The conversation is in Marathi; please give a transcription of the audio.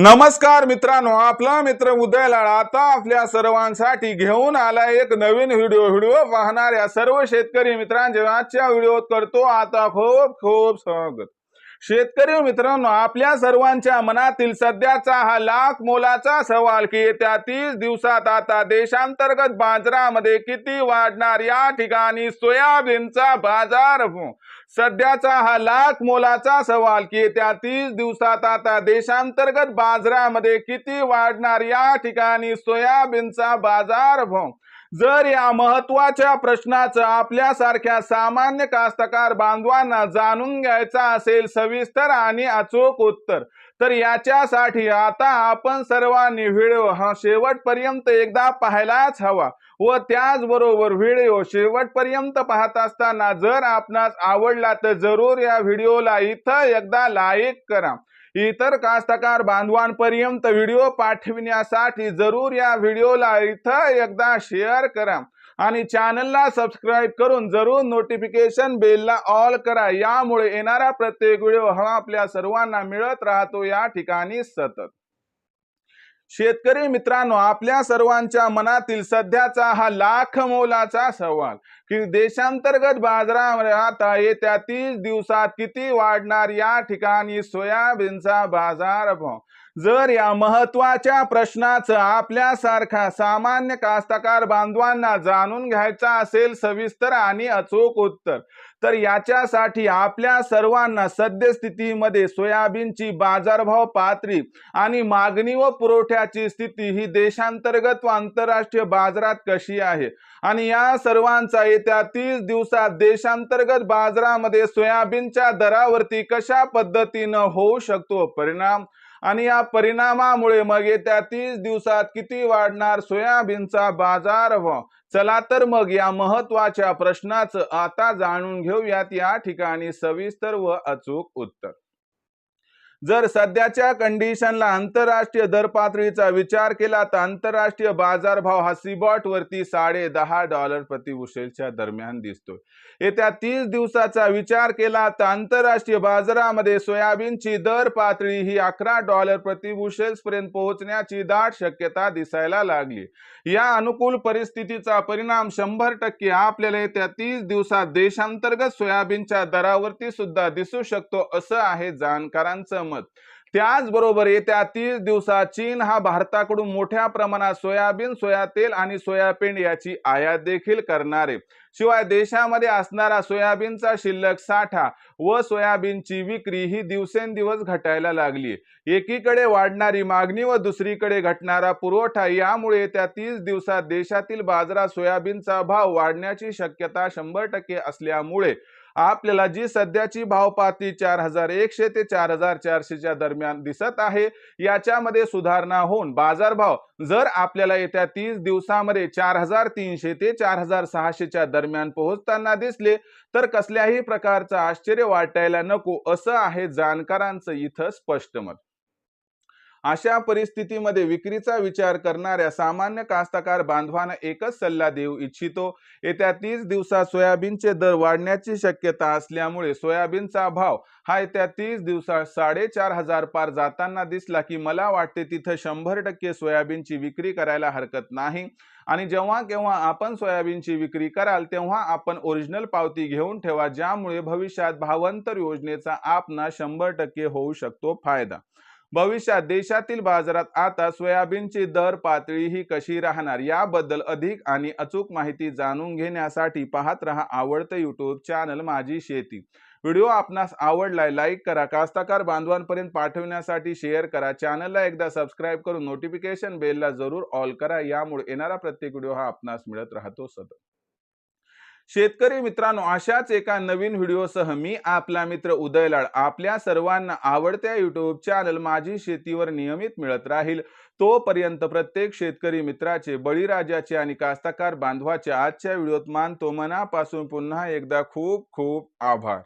नमस्कार मित्रांनो आपला मित्र उदय लाड आता आपल्या सर्वांसाठी घेऊन आला एक नवीन व्हिडिओ. व्हिडिओ पाहणाऱ्या सर्व शेतकरी मित्रांचे आजच्या व्हिडिओत करतो. आता खूप खूप स्वागत. शेतकरी मित्रांनो आपल्या सर्वांच्या मनातील सध्याचा हा लाख मोलाचा सवाल की येत्या तीस दिवसात आता देशांतर्गत बाजारामध्ये किती वाढणार? या ठिकाणी सोयाबीनचा बाजार हो. सध्याचा हा लाख मोलाचा सवाल की येत्या तीस दिवसात आता देशांतर्गत बाजारामध्ये किती वाढणार? या ठिकाणी सोयाबीनचा बाजार भाव जर या महत्त्वाच्या प्रश्नाचं आपल्यासारख्या सामान्य कास्तकार बांधवांना जाणून घ्यायचा असेल सविस्तर आणि अचूक उत्तर तर याच्यासाठी आता आपण सर्वांनी व्हिडिओ हा शेवटपर्यंत एकदा पाहायलाच हवा व त्याचबरोबर व्हिडिओ शेवटपर्यंत पाहत असताना जर आपणास आवडला तर जरूर या व्हिडिओला इथं एकदा लाईक करा. इतर कास्तकार बांधवांपर्यंत व्हिडिओ पाठविण्यासाठी जरूर या व्हिडिओला इथं एकदा शेअर करा आणि चॅनलला सबस्क्राईब करून जरूर नोटिफिकेशन बेलला ऑल करा. यामुळे येणारा प्रत्येक व्हिडिओ हा आपल्या सर्वांना मिळत राहतो. या ठिकाणी सतत. शेतकरी मित्रांनो आपल्या सर्वांच्या मनातील सध्याचा हा लाख मोलाचा सवाल की देशांतर्गत बाजारामध्ये आता येत्या तीस दिवसात किती वाढणार या ठिकाणी सोयाबीनचा बाजार भाव? जर या महत्त्वाच्या प्रश्नाचं आपल्यासारखा सामान्य कास्तकार बांधवांना जाणून घ्यायचा असेल सविस्तर आणि अचूक उत्तर तर याच्यासाठी आपल्या सर्वांना सद्यस्थितीमध्ये सोयाबीनची बाजारभाव पातळी आणि मागणी व पुरवठ्या पुरवठ्याची स्थिती ही देशांतर्गत व आंतरराष्ट्रीय बाजारात कशी आहे? आणि या सर्वांचा येत्या तीस दिवसात देशांतर्गत बाजारामध्ये सोयाबीनच्या दरावरती कशा पद्धतीनं होऊ शकतो परिणाम? आणि या परिणामामुळे मग येत्या तीस दिवसात किती वाढणार सोयाबीनचा बाजार? व चला तर मग या महत्त्वाच्या प्रश्नाचं आता जाणून घेऊयात. या ठिकाणी सविस्तर व अचूक उत्तर. जर सध्याच्या कंडिशनला आंतरराष्ट्रीय दर पातळीचा विचार केला तर आंतरराष्ट्रीय बाजारभाव हा सीबॉटवरती साडे दहा डॉलर प्रति उशेलच्या दरम्यान दिसतोय. येत्या तीस दिवसाचा विचार केला तर आंतरराष्ट्रीय बाजारामध्ये सोयाबीनची दर पातळी ही अकरा डॉलर प्रति उशेल्स पर्यंत पोहोचण्याची दाट शक्यता दिसायला लागली. या अनुकूल परिस्थितीचा परिणाम शंभर टक्के आपल्याला येत्या तीस दिवसात देशांतर्गत सोयाबीनच्या दरावरती सुद्धा दिसू शकतो असं आहे जाणकारांचं मत त्याचबरोबर येत्या तीस दिवसात चीन हा भारताकडून मोठ्या प्रमाणात सोयाबीन सोया तेल आणि सोयाबीन याची आयात देखील करणार. आहे शिवाय देशामध्ये असणारा सोयाबीनचा शिल्लक साठा व सोयाबीनची विक्री ही दिवसेंदिवस घटायला लागली. एकीकडे वाढणारी मागणी व दुसरीकडे घटणारा पुरवठा यामुळे येत्या तीस दिवसात देशातील बाजारात सोयाबीनचा भाव वाढण्याची शक्यता शंभर टक्के असल्यामुळे आपल्याला जी सध्याची भावपाती चार हजार एकशे ते चार हजार चारशेच्या दरम्यान दिसत आहे याच्यामध्ये सुधारणा होऊन बाजारभाव जर आपल्याला येत्या तीस दिवसामध्ये चार हजार तीनशे ते चार हजार सहाशेच्या दरम्यान पोहोचताना दिसले तर कसल्याही प्रकारचं आश्चर्य वाटायला नको असं आहे जाणकारांचं इथं स्पष्ट मत. अशा परिस्थितीमध्ये विक्रीचा विचार करणाऱ्या सामान्य कास्तकार बांधवांना एकच सल्ला देऊ इच्छितो येत्या तीस दिवसात सोयाबीनचे दर वाढण्याची शक्यता असल्यामुळे सोयाबीनचा भाव हा येत्या तीस दिवसात साडेचार हजार पार जाताना दिसला की मला वाटते तिथं शंभर टक्के सोयाबीनची विक्री करायला हरकत नाही. आणि जेव्हा केव्हा आपण सोयाबीनची विक्री कराल तेव्हा आपण ओरिजिनल पावती घेऊन ठेवा ज्यामुळे भविष्यात भावांतर योजनेचा आपणा शंभर टक्के होऊ शकतो फायदा. भविष्यात देशातील बाजारात आता सोयाबीनची दर पातळी ही कशी राहणार याबद्दल अधिक आणि अचूक माहिती जाणून घेण्यासाठी पाहत रहा आवडतं युट्यूब चॅनल माझी शेती. व्हिडिओ आपणास आवडलाय लाईक करा कास्ताकार बांधवांपर्यंत पाठवण्यासाठी शेअर करा. चॅनलला एकदा सबस्क्राईब करून नोटिफिकेशन बेलला जरूर ऑल करा. यामुळे येणारा प्रत्येक व्हिडिओ हा आपणास मिळत राहतो सतत. शेतकरी मित्रांनो अशाच एका नवीन व्हिडिओसह मी आपला मित्र उदय लाड आपल्या सर्वांना आवडत्या युट्यूब चॅनल माझी शेतीवर नियमित मिळत राहील. तोपर्यंत प्रत्येक शेतकरी मित्राचे बळीराजाचे आणि कास्ताकार बांधवाचे आजच्या व्हिडिओत मानतो. मनापासून पुन्हा एकदा खूप खूप आभार.